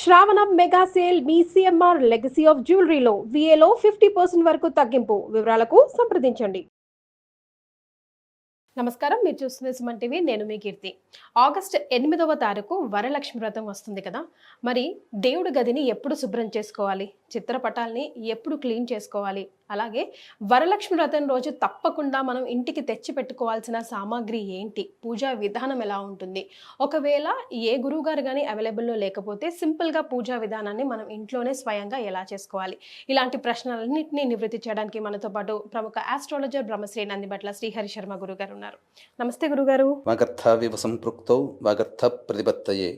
శ్రావణ mega sale మీ CMR legacy of జ్యువెలరీలో విఏలో ఫిఫ్టీ పర్సెంట్ వరకు తగ్గింపు. వివరాలకు సంప్రదించండి. నమస్కారం. మీరు చూస్తున్న సుమన్ టీవీ. నేను మీ కీర్తి. ఆగస్ట్ ఎనిమిదవ తారీఖు వరలక్ష్మి వ్రతం వస్తుంది కదా? మరి దేవుడి గదిని ఎప్పుడు శుభ్రం చేసుకోవాలి? చిత్రపటాల్ని ఎప్పుడు క్లీన్ చేసుకోవాలి? అలాగే వరలక్ష్మి వ్రతం రోజు తప్పకుండా మనం ఇంటికి తెచ్చి పెట్టుకోవాల్సిన సామాగ్రి ఏంటి? పూజా విధానం ఎలా ఉంటుంది? ఒకవేళ ఏ గురువు గారు కానీ అవైలబుల్లో లేకపోతే సింపుల్గా పూజా విధానాన్ని మనం ఇంట్లోనే స్వయంగా ఎలా చేసుకోవాలి? ఇలాంటి ప్రశ్నలన్నింటినీ నివృత్తి చేయడానికి మనతో పాటు ప్రముఖ ఆస్ట్రాలజర్ బ్రహ్మశ్రీ నందిబట్ల శ్రీహరి శర్మ గురుగారు ఉన్నారు. నమస్తే గురుగారు. వాగర్థావివ సంపృక్తౌ వాగర్థ ప్రతిపత్తయే.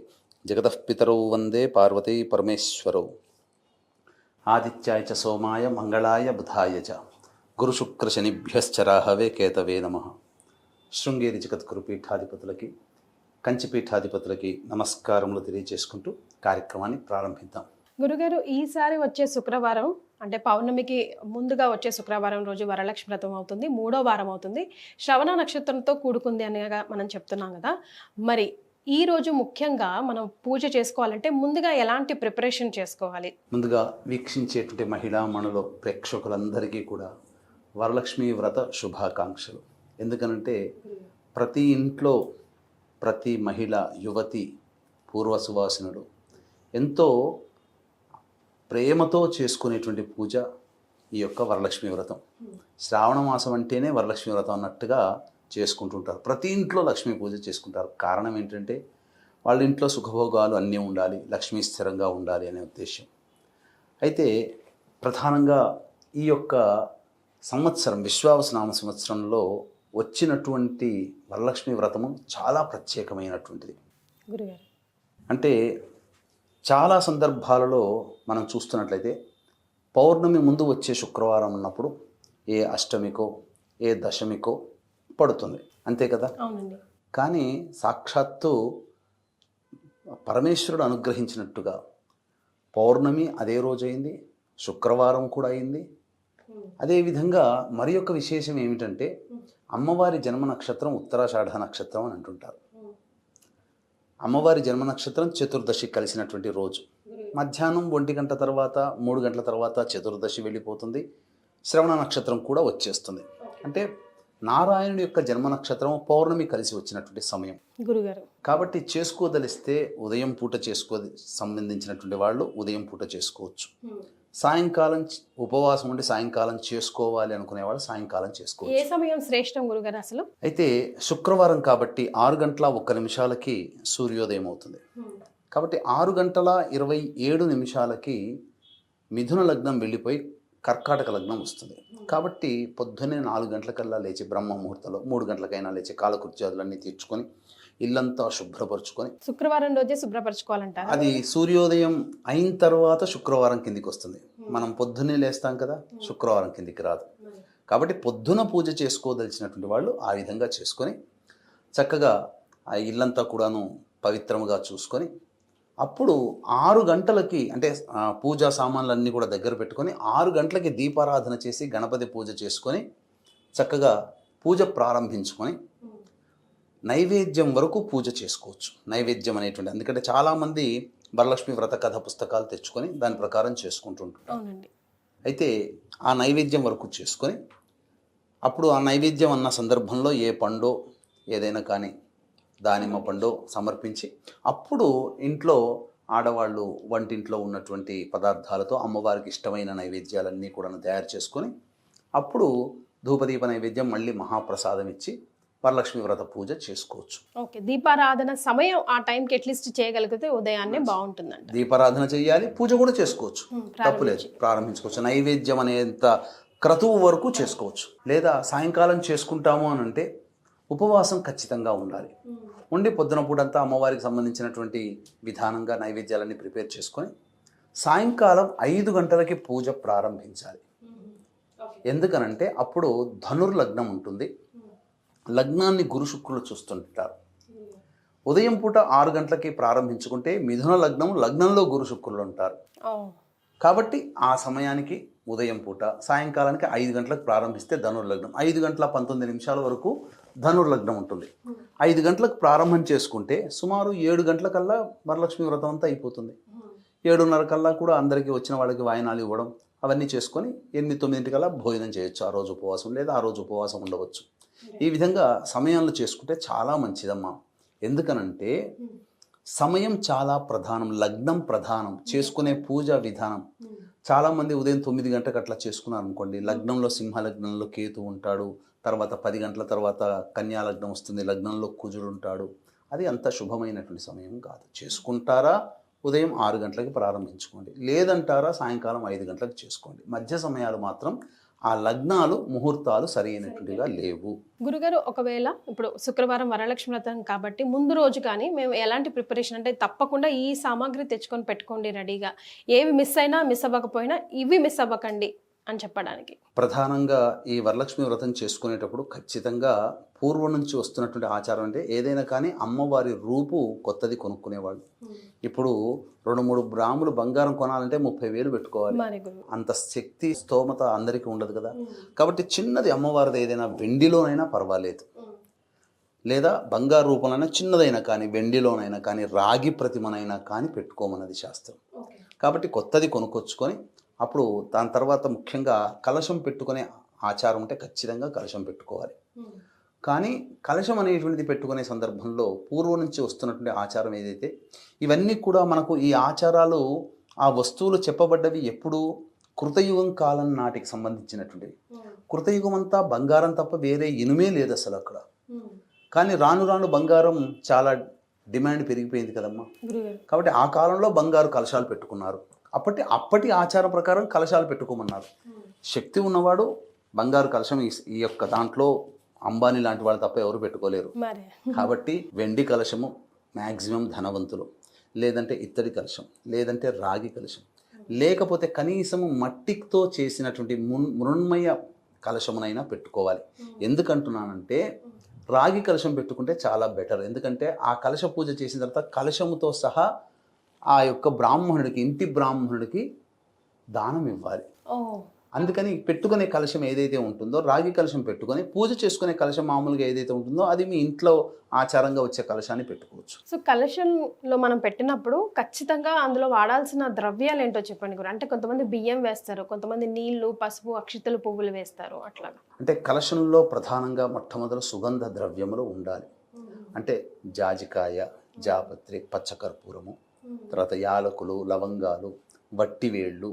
జగతః పితరౌ వందే పార్వతీ పరమేశ్వరౌ. ఆదిత్యాయ చ సోమాయ మంగళాయ బుధాయ చ. గురుశుక్రశనిభ్యశ్చరాహవే కేతవే నమ. శృంగేరి జగద్గురు పీఠాధిపతులకి కంచి పీఠాధిపతులకి నమస్కారములు తెలియజేసుకుంటూ కార్యక్రమాన్ని ప్రారంభిద్దాం. గురుగారు ఈసారి వచ్చే శుక్రవారం అంటే పౌర్ణమికి ముందుగా వచ్చే శుక్రవారం రోజు వరలక్ష్మి వ్రతం అవుతుంది మూడో వారం అవుతుంది. శ్రవణ నక్షత్రంతో కూడుకుంది అనగా మనం చెప్తున్నాం కదా. మరి ఈరోజు ముఖ్యంగా మనం పూజ చేసుకోవాలంటే ముందుగా ఎలాంటి ప్రిపరేషన్ చేసుకోవాలి? ముందుగా వీక్షించేటువంటి మహిళా మణుల ప్రేక్షకులందరికీ కూడా వరలక్ష్మి వ్రత శుభాకాంక్షలు. ఎందుకనంటే ప్రతి ఇంట్లో ప్రతి మహిళ యువతి పూర్వ సువాసినుడు ఎంతో ప్రేమతో చేసుకునేటువంటి పూజ ఈ యొక్క వరలక్ష్మి వ్రతం. శ్రావణ మాసం అంటేనే వరలక్ష్మి వ్రతం అన్నట్టుగా చేసుకుంటుంటారు. ప్రతి ఇంట్లో లక్ష్మీ పూజ చేసుకుంటారు. కారణం ఏంటంటే వాళ్ళ ఇంట్లో సుఖభోగాలు అన్నీ ఉండాలి లక్ష్మీ స్థిరంగా ఉండాలి అనే ఉద్దేశం అయితే ప్రధానంగా ఈ యొక్క సంవత్సరం విశ్వావసనామ సంవత్సరంలో వచ్చినటువంటి వరలక్ష్మి వ్రతము చాలా ప్రత్యేకమైనటువంటిది. అంటే చాలా సందర్భాలలో మనం చూస్తున్నట్లయితే పౌర్ణమి ముందు వచ్చే శుక్రవారం ఉన్నప్పుడు ఏ అష్టమికో ఏ దశమికో పడుతుంది. అంతే కదా? కానీ సాక్షాత్తు పరమేశ్వరుడు అనుగ్రహించినట్టుగా పౌర్ణమి అదే రోజు అయింది శుక్రవారం కూడా అయింది. అదేవిధంగా మరి యొక్క విశేషం ఏమిటంటే అమ్మవారి జన్మ నక్షత్రం ఉత్తరాషాఢ నక్షత్రం అని అంటుంటారు. అమ్మవారి జన్మ నక్షత్రం చతుర్దశి కలిసినటువంటి రోజు. మధ్యాహ్నం ఒంటి గంట తర్వాత మూడు గంటల తర్వాత చతుర్దశి వెళ్ళిపోతుంది. శ్రవణ నక్షత్రం కూడా వచ్చేస్తుంది. అంటే నారాయణుడి యొక్క జన్మ నక్షత్రం పౌర్ణమి కలిసి వచ్చినటువంటి సమయం. గురుగారు. కాబట్టి చేసుకోదలిస్తే ఉదయం పూట చేసుకో సంబంధించినటువంటి వాళ్ళు ఉదయం పూట చేసుకోవచ్చు. సాయంకాలం ఉపవాసం ఉండి సాయంకాలం చేసుకోవాలి అనుకునే వాళ్ళు సాయంకాలం చేసుకోవచ్చు. ఏ సమయం శ్రేష్టం గురుగారు అసలు? అయితే శుక్రవారం కాబట్టి ఆరు గంటల ఒక్క నిమిషాలకి సూర్యోదయం అవుతుంది. కాబట్టి ఆరు గంటల ఇరవై ఏడు నిమిషాలకి మిథున లగ్నం వెళ్ళిపోయి కర్కాటక లగ్నం వస్తుంది. కాబట్టి పొద్దున్నే నాలుగు గంటలకల్లా లేచి బ్రహ్మ ముహూర్తంలో మూడు గంటలకైనా లేచి కాలకృత్యాదులన్నీ తీర్చుకొని ఇల్లంతా శుభ్రపరచుకొని శుక్రవారం రోజే శుభ్రపరచుకోవాలంటారా. అది సూర్యోదయం అయిన తర్వాత శుక్రవారం కిందికి వస్తుంది. మనం పొద్దున్నే లేస్తాం కదా శుక్రవారం కిందికి రాదు. కాబట్టి పొద్దున పూజ చేసుకోదలిచినటువంటి వాళ్ళు ఆ విధంగా చేసుకొని చక్కగా ఆ ఇల్లంతా కూడాను పవిత్రముగా చూసుకొని అప్పుడు ఆరు గంటలకి అంటే పూజా సామాన్లన్నీ కూడా దగ్గర పెట్టుకొని ఆరు గంటలకి దీపారాధన చేసి గణపతి పూజ చేసుకొని చక్కగా పూజ ప్రారంభించుకొని నైవేద్యం వరకు పూజ చేసుకోవచ్చు. నైవేద్యం అనేటువంటి ఎందుకంటే చాలామంది వరలక్ష్మి వ్రత కథ పుస్తకాలు తెచ్చుకొని దాని ప్రకారం చేసుకుంటుంటారు. అయితే ఆ నైవేద్యం వరకు చేసుకొని అప్పుడు ఆ నైవేద్యం అన్న సందర్భంలో ఏ పండో ఏదైనా కానీ దానిమ్మ పండు సమర్పించి అప్పుడు ఇంట్లో ఆడవాళ్ళు వంటింట్లో ఉన్నటువంటి పదార్థాలతో అమ్మవారికి ఇష్టమైన నైవేద్యాలన్నీ కూడా తయారు చేసుకొని అప్పుడు ధూపదీప నైవేద్యం మళ్ళీ మహాప్రసాదం ఇచ్చి వరలక్ష్మి వ్రత పూజ చేసుకోవచ్చు. ఓకే. దీపారాధన సమయం ఆ టైంకి అట్లీస్ట్ చేయగలిగితే ఉదయాన్నే బాగుంటుందంట. దీపారాధన చేయాలి పూజ కూడా చేసుకోవచ్చు. ఉమ్, తప్పులేదు ప్రారంభించుకోవచ్చు. నైవేద్యం అనేంత క్రతువు వరకు చేసుకోవచ్చు. లేదా సాయంకాలం చేసుకుంటాము అని అంటే ఉపవాసం ఖచ్చితంగా ఉండాలి. ఉండి పొద్దున పూటంతా అమ్మవారికి సంబంధించినటువంటి విధానంగా నైవేద్యాలన్నీ ప్రిపేర్ చేసుకొని సాయంకాలం ఐదు గంటలకి పూజ ప్రారంభించాలి. ఎందుకనంటే అప్పుడు ధనుర్లగ్నం ఉంటుంది. లగ్నాన్ని గురు శుక్రులు చూస్తుంటారు. ఉదయం పూట ఆరు గంటలకి ప్రారంభించుకుంటే మిథున లగ్నం లగ్నంలో గురు శుక్రులు ఉంటారు. కాబట్టి ఆ సమయానికి ఉదయం పూట సాయంకాలానికి ఐదు గంటలకు ప్రారంభిస్తే ధనుర్లగ్నం. ఐదు గంటల పంతొమ్మిది నిమిషాల వరకు ధనుర్లగ్నం ఉంటుంది. ఐదు గంటలకు ప్రారంభం చేసుకుంటే సుమారు ఏడు గంటలకల్లా వరలక్ష్మి వ్రతం అంతా అయిపోతుంది. ఏడున్నర కల్లా కూడా అందరికీ వచ్చిన వాళ్ళకి వాయినాలు ఇవ్వడం అవన్నీ చేసుకొని ఎనిమిది తొమ్మిదింటికల్లా భోజనం చేయొచ్చు. ఆ రోజు ఉపవాసం లేదా ఆ రోజు ఉపవాసం ఉండవచ్చు. ఈ విధంగా సమయంలో చేసుకుంటే చాలా మంచిదమ్మా. ఎందుకనంటే సమయం చాలా ప్రధానం లగ్నం ప్రధానం చేసుకునే పూజ విధానం. చాలామంది ఉదయం తొమ్మిది గంటలకు అట్లా చేసుకున్నారు అనుకోండి లగ్నంలో సింహ లగ్నంలో కేతు ఉంటాడు. తర్వాత పది గంటల తర్వాత కన్యా లగ్నం వస్తుంది. లగ్నంలో కుజుడు ఉంటాడు. అది అంత శుభమైనటువంటి సమయం కాదు. చేసుకుంటారా? ఉదయం ఆరు గంటలకి ప్రారంభించుకోండి. లేదంటారా? సాయంకాలం ఐదు గంటలకు చేసుకోండి. మధ్య సమయాలు మాత్రం ఆ లగ్నాలు ముహూర్తాలు సరైనటువంటిగా లేవు. గురుగారు ఒకవేళ ఇప్పుడు శుక్రవారం వరలక్ష్మి వ్రతం కాబట్టి ముందు రోజు కానీ మేము ఎలాంటి ప్రిపరేషన్ అంటే తప్పకుండా ఈ సామాగ్రి తెచ్చుకొని పెట్టుకోండి రెడీగా. ఏవి మిస్ అయినా మిస్ అవ్వకపోయినా ఇవి మిస్ అవ్వకండి. అని చెప్పడానికి. ప్రధానంగా ఈ వరలక్ష్మి వ్రతం చేసుకునేటప్పుడు ఖచ్చితంగా పూర్వం నుంచి వస్తున్నటువంటి ఆచారం అంటే ఏదైనా కానీ అమ్మవారి రూపు కొత్తది కొనుక్కునేవాళ్ళు. ఇప్పుడు రెండు మూడు గ్రాములు బంగారం కొనాలంటే ముప్పై వేలు పెట్టుకోవాలి. అంత శక్తి స్తోమత అందరికీ ఉండదు కదా. కాబట్టి చిన్నది అమ్మవారిది ఏదైనా వెండిలోనైనా పర్వాలేదు. లేదా బంగారు రూపంలోనైనా చిన్నదైనా కానీ వెండిలోనైనా కానీ రాగి ప్రతిమనైనా కానీ పెట్టుకోమన్నది శాస్త్రం. కాబట్టి కొత్తది కొనుక్కొచ్చుకొని అప్పుడు దాని తర్వాత ముఖ్యంగా కలశం పెట్టుకునే ఆచారం ఉంటే ఖచ్చితంగా కలశం పెట్టుకోవాలి. కానీ కలశం అనేటువంటిది పెట్టుకునే సందర్భంలో పూర్వం నుంచి వస్తున్నటువంటి ఆచారం ఏదైతే ఇవన్నీ కూడా మనకు ఈ ఆచారాలు ఆ వస్తువులు చెప్పబడ్డవి ఎప్పుడు కృతయుగం కాలం నాటికి సంబంధించినటువంటివి. కృతయుగం అంతా బంగారం తప్ప వేరే ఇనుమే లేదు అసలు అక్కడ. కానీ రాను రాను బంగారం చాలా డిమాండ్ పెరిగిపోయింది కదమ్మా. కాబట్టి ఆ కాలంలో బంగారు కలశాలు పెట్టుకున్నారు. అప్పటి అప్పటి ఆచారం ప్రకారం కలశాలు పెట్టుకోమన్నారు. శక్తి ఉన్నవాడు బంగారు కలశం ఈ యొక్క దాంట్లో అంబానీ లాంటి వాళ్ళు తప్ప ఎవరు పెట్టుకోలేరు. కాబట్టి వెండి కలశము మ్యాక్సిమం ధనవంతులు. లేదంటే ఇత్తడి కలశం లేదంటే రాగి కలశం. లేకపోతే కనీసము మట్టితో చేసినటువంటి మున్ మృణ్మయ కలశమునైనా పెట్టుకోవాలి. ఎందుకంటున్నానంటే రాగి కలశం పెట్టుకుంటే చాలా బెటర్. ఎందుకంటే ఆ కలశ పూజ చేసిన తర్వాత కలశముతో సహా ఆ యొక్క బ్రాహ్మణుడికి ఇంటి బ్రాహ్మణుడికి దానం ఇవ్వాలి. అందుకని పెట్టుకునే కలశం ఏదైతే ఉంటుందో రాగి కలశం పెట్టుకొని పూజ చేసుకునే కలశం మామూలుగా ఏదైతే ఉంటుందో అది మీ ఇంట్లో ఆచారంగా వచ్చే కలశాన్ని పెట్టుకోవచ్చు. సో కలశంలో మనం పెట్టినప్పుడు ఖచ్చితంగా అందులో వాడాల్సిన ద్రవ్యాలు ఏంటో చెప్పండి గురు. అంటే కొంతమంది బియ్యం వేస్తారు కొంతమంది నీళ్ళు పసుపు అక్షితలు పువ్వులు వేస్తారు అట్లాగా. అంటే కలశంలో ప్రధానంగా మొట్టమొదటి సుగంధ ద్రవ్యములు ఉండాలి. అంటే జాజికాయ జాపత్రి పచ్చకర్పూరము తర్వాత యాలకులు లవంగాలు వట్టివేళ్ళు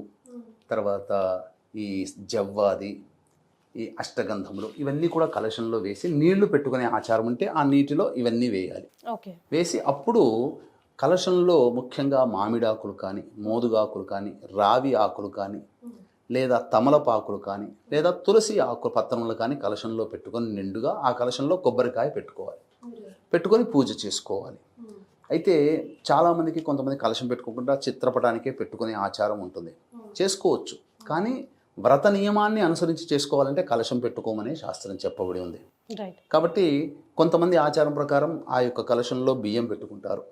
తర్వాత ఈ జవ్వాది ఈ అష్టగంధములు ఇవన్నీ కూడా కలశంలో వేసి నీళ్ళు పెట్టుకునే ఆచారం ఉంటే ఆ నీటిలో ఇవన్నీ వేయాలి. వేసి అప్పుడు కలశంలో ముఖ్యంగా మామిడాకులు కానీ మోదుగాకులు కానీ రావి ఆకులు కానీ లేదా తమలపాకులు కానీ లేదా తులసి ఆకు పత్రములు కానీ కలశంలో పెట్టుకొని నిండుగా ఆ కలశంలో కొబ్బరికాయ పెట్టుకోవాలి. పెట్టుకొని పూజ చేసుకోవాలి. అయితే చాలామందికి కొంతమంది కలశం పెట్టుకోకుండా చిత్రపటానికే పెట్టుకునే ఆచారం ఉంటుంది. చేసుకోవచ్చు. కానీ వ్రత నియమాన్ని అనుసరించి చేసుకోవాలంటే కలశం పెట్టుకోమని శాస్త్రం చెప్పబడి ఉంది. కాబట్టి కొంతమంది ఆచారం ప్రకారం ఆ యొక్క కలశంలో బియ్యం పెట్టుకుంటారు.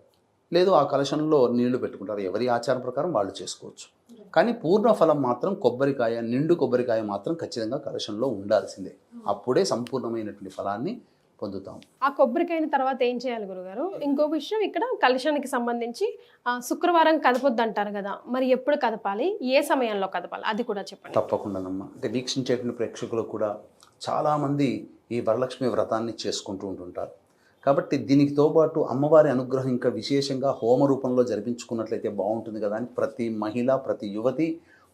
లేదు ఆ కలశంలో నీళ్ళు పెట్టుకుంటారు. ఎవరి ఆచారం ప్రకారం వాళ్ళు చేసుకోవచ్చు. కానీ పూర్ణ ఫలం మాత్రం కొబ్బరికాయ నిండు కొబ్బరికాయ మాత్రం ఖచ్చితంగా కలశంలో ఉండాల్సిందే. అప్పుడే సంపూర్ణమైనటువంటి ఫలాన్ని పొందుతాం. ఆ కొబ్బరికాయని తర్వాత ఏం చేయాలి గురుగారు? ఇంకో విషయం ఇక్కడ కలశానికి సంబంధించి శుక్రవారం కదపొద్దు అంటారు కదా మరి ఎప్పుడు కదపాలి? ఏ సమయంలో కదపాలి? అది కూడా చెప్పండి. తప్పకుండానమ్మా. అంటే వీక్షించేటువంటి ప్రేక్షకులు కూడా చాలామంది ఈ వరలక్ష్మి వ్రతాన్ని చేసుకుంటూ ఉంటుంటారు. కాబట్టి దీనితో పాటు అమ్మవారి అనుగ్రహం ఇంకా విశేషంగా హోమ రూపంలో జరిపించుకున్నట్లయితే బాగుంటుంది కదా అని ప్రతి మహిళ ప్రతి యువతి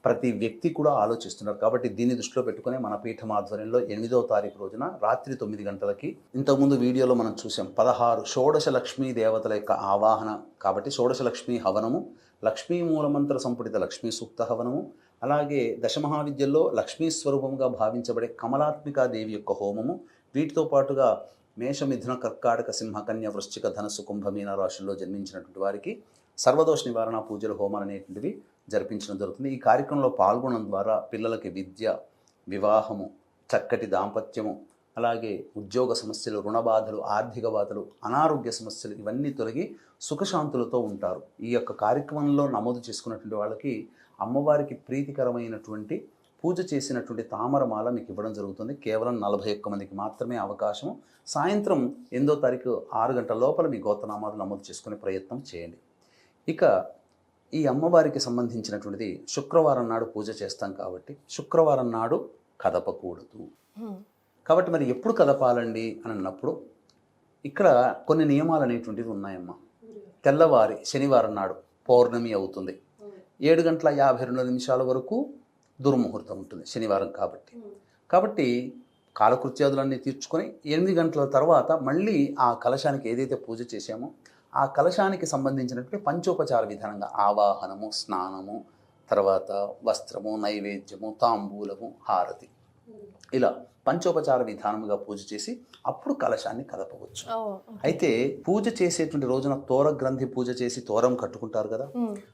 ప్రతి వ్యక్తి కూడా ఆలోచిస్తున్నారు. కాబట్టి దీన్ని దృష్టిలో పెట్టుకునే మన పీఠం ఆధ్వర్యంలో ఎనిమిదవ తారీఖు రోజున రాత్రి తొమ్మిది గంటలకి ఇంతకుముందు వీడియోలో మనం చూసాం పదహారు షోడశ లక్ష్మీ దేవతల యొక్క ఆవాహన. కాబట్టి షోడశ లక్ష్మీ హవనము లక్ష్మీ మూలమంత్ర సంపుటిత లక్ష్మీ సూక్త హవనము అలాగే దశమహావిద్యల్లో లక్ష్మీ స్వరూపంగా భావించబడే కమలాత్మికా దేవి యొక్క హోమము వీటితో పాటుగా మేషమిథున కర్కాటక సింహకన్య వృశ్చిక ధనస్సు కుంభమీన రాశుల్లో జన్మించినటువంటి వారికి సర్వదోష నివారణ పూజలు హోమాలు అనేటువంటివి జరిపించడం జరుగుతుంది. ఈ కార్యక్రమంలో పాల్గొనడం ద్వారా పిల్లలకి విద్య వివాహము చక్కటి దాంపత్యము అలాగే ఉద్యోగ సమస్యలు రుణ బాధలు ఆర్థిక బాధలు అనారోగ్య సమస్యలు ఇవన్నీ తొలగి సుఖశాంతులతో ఉంటారు. ఈ యొక్క కార్యక్రమంలో నమోదు చేసుకున్నటువంటి వాళ్ళకి అమ్మవారికి ప్రీతికరమైనటువంటి పూజ చేసినటువంటి తామరమాల మీకు ఇవ్వడం జరుగుతుంది. కేవలం నలభై ఒక్క మందికి మాత్రమే అవకాశం సాయంత్రం ఎనిమిదో తారీఖు ఆరు గంటల లోపల మీ గోత్రనామాలు నమోదు చేసుకునే ప్రయత్నం చేయండి. ఇక ఈ అమ్మవారికి సంబంధించినటువంటిది శుక్రవారం నాడు పూజ చేస్తాం కాబట్టి శుక్రవారం నాడు కదపకూడదు. కాబట్టి మరి ఎప్పుడు కదపాలండి? అని అన్నప్పుడు ఇక్కడ కొన్ని నియమాలు అనేటువంటివి ఉన్నాయమ్మా. తెల్లవారి శనివారం నాడు పౌర్ణమి అవుతుంది. ఏడు గంటల యాభై రెండు నిమిషాల వరకు దుర్ముహూర్తం ఉంటుంది శనివారం కాబట్టి. కాబట్టి కాలకృత్యాదులన్నీ తీర్చుకొని ఎనిమిది గంటల తర్వాత మళ్ళీ ఆ కలశానికి ఏదైతే పూజ చేశామో ఆ కలశానికి సంబంధించినటువంటి పంచోపచార విధానంగా ఆవాహనము స్నానము తర్వాత వస్త్రము నైవేద్యము తాంబూలము హారతి. ఇలా పంచోపచార విధానముగా పూజ చేసి అప్పుడు కలశాన్ని కదపవచ్చు. అయితే పూజ చేసేటువంటి రోజున తోర గ్రంథి పూజ చేసి తోరం కట్టుకుంటారు కదా?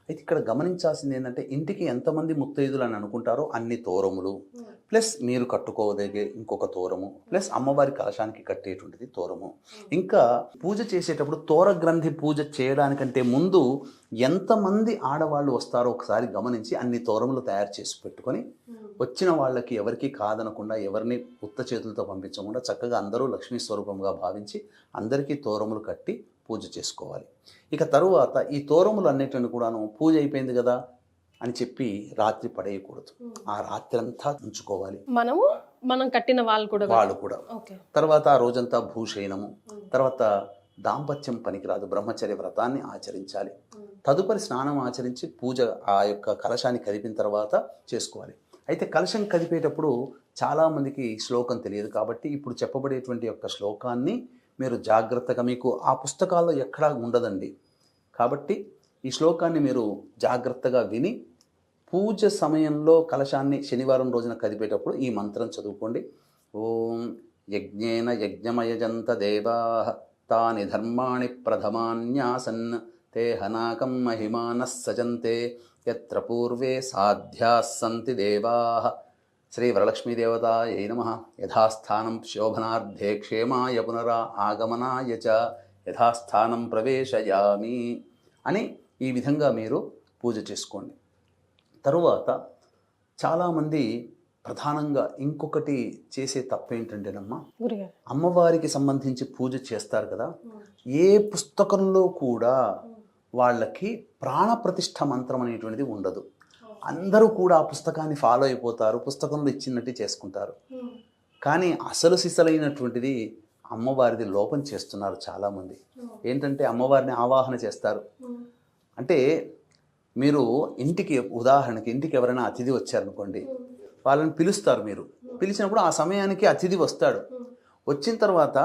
అయితే ఇక్కడ గమనించాల్సింది ఏంటంటే ఇంటికి ఎంతమంది ముత్తైదులు అని అనుకుంటారో అన్ని తోరములు ప్లస్ మీరు కట్టుకోదగే ఇంకొక తోరము ప్లస్ అమ్మవారి కలశానికి కట్టేటువంటిది తోరము. ఇంకా పూజ చేసేటప్పుడు తోర గ్రంథి పూజ చేయడానికంటే ముందు ఎంతమంది ఆడవాళ్ళు వస్తారో ఒకసారి గమనించి అన్ని తోరములు తయారు చేసి పెట్టుకొని వచ్చిన వాళ్ళకి ఎవరికి కాదనకుండా ఎవరిని ఉత్త చేతులతో పంపించకుండా చక్కగా అందరూ లక్ష్మీ స్వరూపంగా భావించి అందరికీ తోరములు కట్టి పూజ చేసుకోవాలి. ఇక తరువాత ఈ తోరములు అన్నిటిని కూడాను పూజ అయిపోయింది కదా అని చెప్పి రాత్రి పడేయకూడదు. ఆ రాత్రి అంతా ఉంచుకోవాలి. మనము మనం కట్టిన వాళ్ళు కూడా వాళ్ళు కూడా. తర్వాత ఆ రోజంతా భూషయనము తర్వాత దాంపత్యం పనికిరాదు. బ్రహ్మచర్య వ్రతాన్ని ఆచరించాలి. తదుపరి స్నానం ఆచరించి పూజ ఆ యొక్క కలశాన్ని కదిపిన తర్వాత చేసుకోవాలి. అయితే కలశం కదిపేటప్పుడు చాలామందికి శ్లోకం తెలియదు కాబట్టి ఇప్పుడు చెప్పబడేటువంటి యొక్క శ్లోకాన్ని మీరు జాగ్రత్తగా మీకు ఆ పుస్తకాల్లో ఎక్కడా ఉండదండి. కాబట్టి ఈ శ్లోకాన్ని మీరు జాగ్రత్తగా విని పూజ సమయంలో కలశాన్ని శనివారం రోజున కదిపేటప్పుడు ఈ మంత్రం చదువుకోండి. ఓం యజ్ఞేన యజ్ఞమయజంత దేవా తాని ధర్మాణి ప్రథమాన్యాసన్ తే హనాకం మహిమానః సజంతే యత్ర పూర్వే సాధ్యాः సంతి దేవా శ్రీ వరలక్ష్మీదేవతాయై నమ యథాస్థానం శోభనార్థే క్షేమాయ పునరా ఆగమనాయ చ యథాస్థానం ప్రవేశయామి అని ఈ విధంగా మీరు పూజ చేసుకోండి. తరువాత చాలామంది ప్రధానంగా ఇంకొకటి చేసే తప్పు ఏంటంటేనమ్మా గురుగారు. అమ్మవారికి సంబంధించి పూజ చేస్తారు కదా ఏ పుస్తకంలో కూడా వాళ్ళకి ప్రాణప్రతిష్ఠ మంత్రం అనేటువంటిది ఉండదు. అందరూ కూడా ఆ పుస్తకాన్ని ఫాలో అయిపోతారు పుస్తకంలో ఇచ్చినట్టు చేసుకుంటారు. కానీ అసలు సిసలైనటువంటిది అమ్మవారిది లోపం చేస్తున్నారు చాలామంది. ఏంటంటే అమ్మవారిని ఆవాహన చేస్తారు. అంటే మీరు ఇంటికి ఉదాహరణకి ఇంటికి ఎవరైనా అతిథి వచ్చారనుకోండి వాళ్ళని పిలుస్తారు మీరు. పిలిచినప్పుడు ఆ సమయానికి అతిథి వస్తాడు. వచ్చిన తర్వాత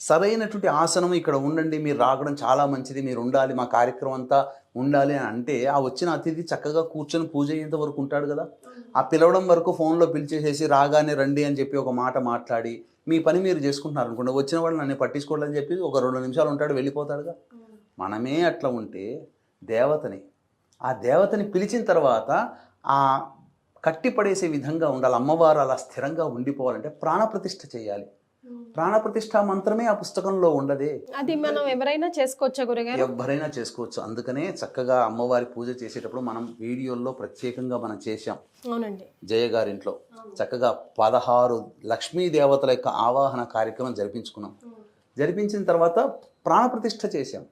సరైనటువంటి ఆసనం ఇక్కడ ఉండండి మీరు రావడం చాలా మంచిది మీరు ఉండాలి మా కార్యక్రమం అంతా ఉండాలి అని అంటే ఆ వచ్చిన అతిథి చక్కగా కూర్చొని పూజ అయ్యేంత వరకు ఉంటాడు కదా. ఆ పిలవడం వరకు ఫోన్లో పిలిచేసేసి రాగానే రండి అని చెప్పి ఒక మాట మాట్లాడి మీ పని మీరు చేసుకుంటున్నారు అనుకోండి వచ్చిన వాళ్ళు నన్ను పట్టించుకోవాలని చెప్పి ఒక రెండు నిమిషాలు ఉంటాడు వెళ్ళిపోతాడుగా మనమే అట్లా ఉంటే దేవతని ఆ దేవతని పిలిచిన తర్వాత ఆ కట్టిపడేసే విధంగా ఉండాలి అమ్మవారు అలా స్థిరంగా ఉండిపోవాలంటే ప్రాణప్రతిష్ఠ చేయాలి. ప్రాణప్రతిష్ఠ మంత్రమే ఆ పుస్తకంలో ఉండదే. అది మనం ఎవరైనా చేసుకోవచ్చా గురుగారు? ఎవరైనా చేసుకోవచ్చు. అందుకనే చక్కగా అమ్మవారి పూజ చేసేటప్పుడు మనం వీడియోల్లో ప్రత్యేకంగా మనం చేశాం. అవునండి. జయ గారింట్లో. చక్కగా పదహారు లక్ష్మీ దేవతల యొక్క ఆవాహన కార్యక్రమం జరిపించుకున్నాం. జరిపించిన తర్వాత ప్రాణప్రతిష్ఠ చేశాం.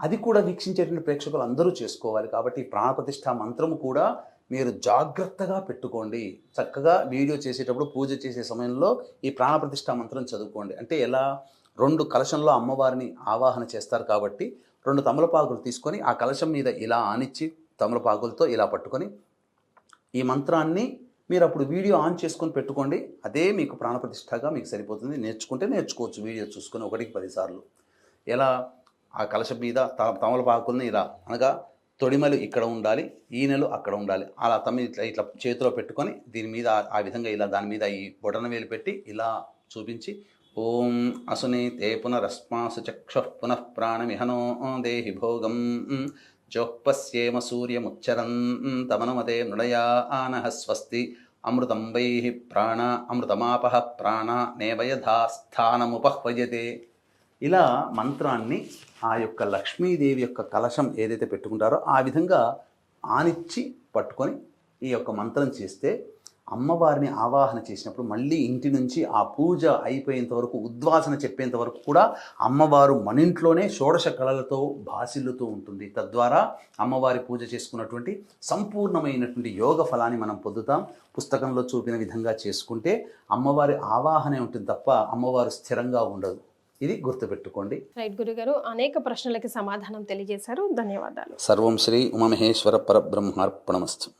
అది కూడా వీక్షించేటువంటి ప్రేక్షకులు అందరూ చేసుకోవాలి కాబట్టి ప్రాణప్రతిష్ఠ మంత్రము కూడా మీరు జాగ్రత్తగా పెట్టుకోండి. చక్కగా వీడియో చేసేటప్పుడు పూజ చేసే సమయంలో ఈ ప్రాణప్రతిష్ఠ మంత్రం చదువుకోండి. అంటే ఎలా? రెండు కలశంలో అమ్మవారిని ఆవాహన చేస్తారు కాబట్టి రెండు తమలపాకులు తీసుకొని ఆ కలశం మీద ఇలా ఆనిచ్చి తమలపాకులతో ఇలా పట్టుకొని ఈ మంత్రాన్ని మీరు అప్పుడు వీడియో ఆన్ చేసుకొని పెట్టుకోండి. అదే మీకు ప్రాణప్రతిష్టగా మీకు సరిపోతుంది. నేర్చుకుంటే నేర్చుకోవచ్చు. వీడియో చూసుకొని ఒకటికి పదిసార్లు ఎలా? ఆ కలశం మీద తమ తమలపాకుల్ని ఇలా అనగా తొడిమలు ఇక్కడ ఉండాలి ఈనెలు అక్కడ ఉండాలి. అలా తమ్మి ఇట్లా ఇట్లా చేతిలో పెట్టుకొని దీని మీద ఆ- విధంగా ఇలా దాని మీద ఈ బొటన వేలు పెట్టి ఇలా చూపించి ఓం అసుని తే పునరస్మాసు చక్ష పునః ప్రాణమిహనో దేహి భోగం జోఃపశ్యేమ సూర్యముచ్చరన్ తమనుమతే మృడయా ఆనహ స్వస్తి అమృతం వై ప్రాణ అమృతమాపహ ప్రాణ నేవయథా స్థానముపహ్వయతే. ఇలా మంత్రాన్ని ఆ యొక్క లక్ష్మీదేవి యొక్క కలశం ఏదైతే పెట్టుకుంటారో ఆ విధంగా ఆనిచ్చి పట్టుకొని ఈ యొక్క మంత్రం చేస్తే అమ్మవారిని ఆవాహన చేసినప్పుడు మళ్ళీ ఇంటి నుంచి ఆ పూజ అయిపోయేంత వరకు ఉద్వాసన చెప్పేంత వరకు కూడా అమ్మవారు మన ఇంట్లోనే షోడశ కళలతో భాసిల్లుతూ ఉంటుంది. తద్వారా అమ్మవారి పూజ చేసుకున్నటువంటి సంపూర్ణమైనటువంటి యోగ ఫలాన్ని మనం పొందుతాం. పుస్తకంలో చూపిన విధంగా చేసుకుంటే అమ్మవారి ఆవాహనే ఉంటుంది తప్ప అమ్మవారు స్థిరంగా ఉండదు. ఇది గుర్తుపెట్టుకోండి. రైట్ గురుగారు అనేక ప్రశ్నలకి సమాధానం తెలియజేశారు. ధన్యవాదాలు. సర్వం శ్రీ ఉమమహేశ్వర పరబ్రహ్మార్పణమస్తు.